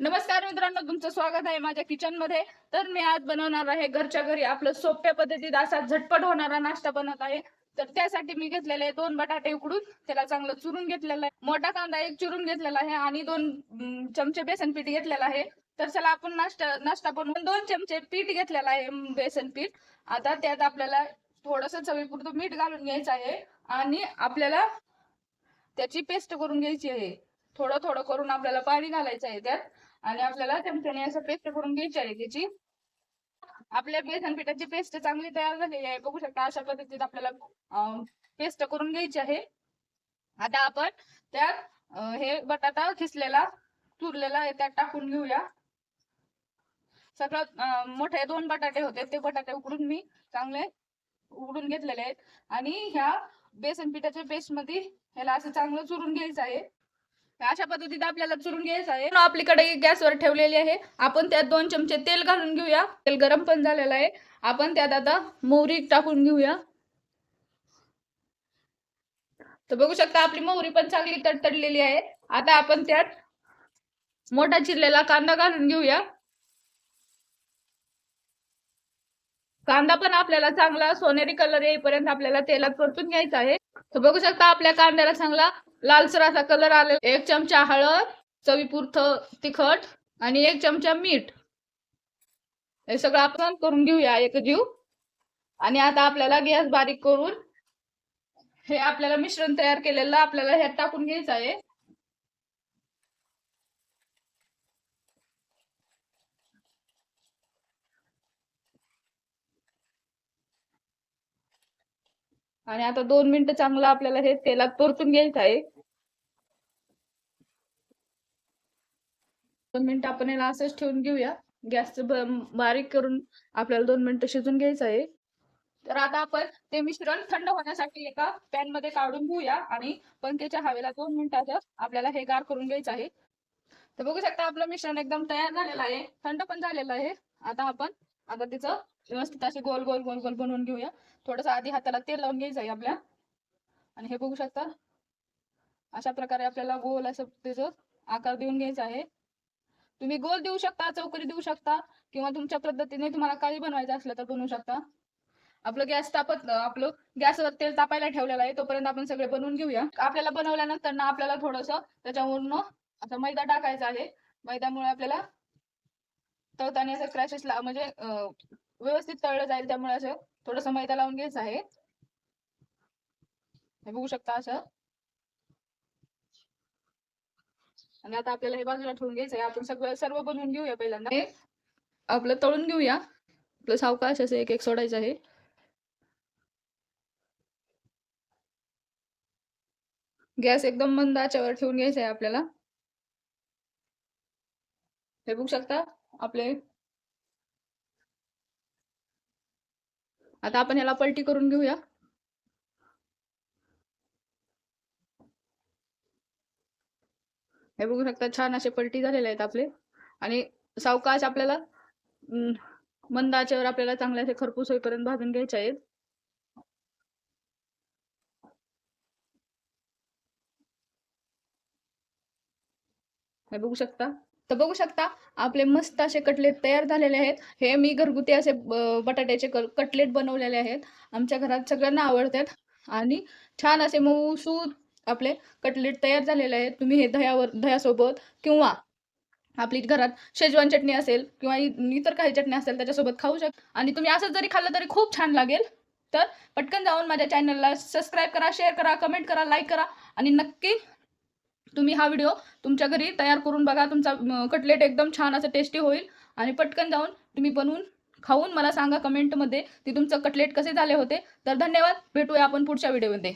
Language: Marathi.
नमस्कार मित्रांनो तुमचं स्वागत आहे माझ्या किचनमध्ये. तर मी आज बनवणार आहे घरच्या घरी आपलं सोप्या पद्धतीत असा झटपट होणारा नाश्ता बनवत आहे. तर त्यासाठी मी घेतलेले आहे दोन बटाटे उकडून त्याला चांगलं चुरून घेतलेलं आहे. मोठा कांदा एक चुरून घेतलेला आहे आणि दोन चमचे बेसन पीठ घेतलेलं आहे. तर चला आपण नाश्ता नाश्ता बनवून दोन चमचे पीठ घेतलेलं आहे बेसन पीठ. आता त्यात आपल्याला थोडस चवीपुरतं मीठ घालून घ्यायचं आहे आणि आपल्याला त्याची पेस्ट करून घ्यायची आहे. थोडं थोडं करून आपल्याला पाणी घालायचं आहे त्यात. आणि आपल्याला चमच्याने असं पेस्ट करून घ्यायची आहे त्याची. आपल्या बेसन पिठाची पेस्ट चांगली तयार झालेली आहे. बघू शकता अशा पद्धतीत आपल्याला पेस्ट करून घ्यायची आहे. आता आपण त्यात हे बटाटा खिसलेला चुरलेला आहे त्यात टाकून घेऊया. सगळं मोठे दोन बटाटे होते ते बटाटे उकडून मी चांगले उकडून घेतलेले आहेत. आणि ह्या बेसन पिठाच्या पेस्टमध्ये ह्याला असं चांगलं चुरून घ्यायचं आहे. अशा पद्धतीत आपल्याला चुरून घ्यायचं आहे. आपली कढई गॅसवर ठेवलेली आहे. आपण त्यात दोन चमचे तेल घालून घेऊया. तेल गरम पण झालेलं आहे. आपण त्यात आता मोहरी टाकून घेऊया. तर बघू शकता आपली मोहरी पण चांगली तडतडलेली आहे. आता आपण त्यात मोठा चिरलेला कांदा घालून घेऊया. कांदा पण आपल्याला चांगला सोनेरी कलर येईपर्यंत आपल्याला तेलात परतून घ्यायचा आहे. तर बघू शकता आपल्या कांद्याला चांगला लालसर असा कलर आलेला एक चमचा हळद चवीपुरतं तिखट आणि एक चमचा मीठ. हे सगळं आपण करून घेऊया एक जीव. आणि आता आपल्याला गॅस बारीक करून हे आपल्याला मिश्रण तयार केलेलं आपल्याला ह्यात टाकून घ्यायचं आहे. आणि आता दोन मिनिटं चांगलं आपल्याला हे तेलात परतून घ्यायचं आहे. दोन मिनिटं आपण याला असंच ठेवून घेऊया. गॅसचं बारीक करून आपल्याला दोन मिनिटं शिजून घ्यायचं आहे. तर आता आपण ते मिश्रण थंड होण्यासाठी एका पॅनमध्ये काढून घेऊया आणि पंख्याच्या हवेला दोन मिनिटाचं आपल्याला हे गार करून घ्यायचं आहे. तर बघू शकता आपलं मिश्रण एकदम तयार झालेलं आहे. थंड पण झालेलं आहे. आता आपण आता तिचं व्यवस्थित असे गोल गोल गोल गोल बनवून घेऊया. थोडस आधी हाताला तेल लावून घ्यायचं आहे आपल्या. आणि हे बघू शकता अशा प्रकारे आपल्याला गोल असं त्याचं आकार देऊन घ्यायचा आहे. तुम्ही गोल देऊ शकता चौकरी देऊ शकता किंवा तुमच्या पद्धतीने तुम्हाला काही बनवायचं असलं तर बनवू शकता. आपलं गॅस तापत आपलं गॅसवर तेल तापायला ठेवलेलं आहे तोपर्यंत आपण सगळे बनवून घेऊया. आपल्याला बनवल्यानंतर ना आपल्याला थोडस त्याच्यावरून आता मैदा टाकायचा आहे. मैद्यामुळे आपल्याला तळताना असं क्रॅशेस म्हणजे व्यवस्थित तळलं जाईल त्यामुळे असं थोडस मैदा लावून घ्यायचं आहे. हे बघू शकता असं. आणि आता आपल्याला हे बाजूला ठेवून घ्यायचं आहे आपण सगळं सर्व बनवून घेऊया पहिल्यांदा. हे आपलं तळून घेऊया. आपलं सावकाश असं एक एक सोडायचं आहे. गॅस एकदम मंद आचेवर ठेवून घ्यायचा आहे आपल्याला. हे बघू शकता आपले आता आपण याला पलटी करून घेऊया. हे बघू शकता छान असे पलटी झालेले आहेत आपले. आणि सावकाश आपल्याला अं, मंद आचेवर आपल्याला चांगले असे खरपूस होईपर्यंत भाजून घ्यायचे आहेत. हे बघू शकता. तर बघू शकता आपले मस्त असे कटलेट तयार झालेले आहेत. हे मी घरगुती असे बटाट्याचे कटलेट बनवलेले आहेत. आमच्या घरात सगळ्यांना आवडतात. आणि छान असे मऊसूद आपले कटलेट तयार झालेले आहेत. तुम्ही हे दह्यावर दह्यासोबत किंवा आपली घरात शेजवान चटणी असेल किंवा इतर काही चटणी असेल त्याच्यासोबत खाऊ शकता आणि तुम्ही असं जरी खाल्लं तरी खूप छान लागेल. तर पटकन जाऊन माझ्या चॅनलला सबस्क्राईब करा शेअर करा कमेंट करा लाईक करा आणि नक्की तुम्ही हा व्हिडिओ तुमच्या घरी तयार करून बघा. तुमचा कटलेट एकदम छान असं टेस्टी होईल. आणि पटकन जाऊन तुम्ही बनवून खाऊन मला सांगा कमेंटमध्ये की तुमचं कटलेट कसे झाले होते. तर धन्यवाद. भेटूया आपण पुढच्या व्हिडिओमध्ये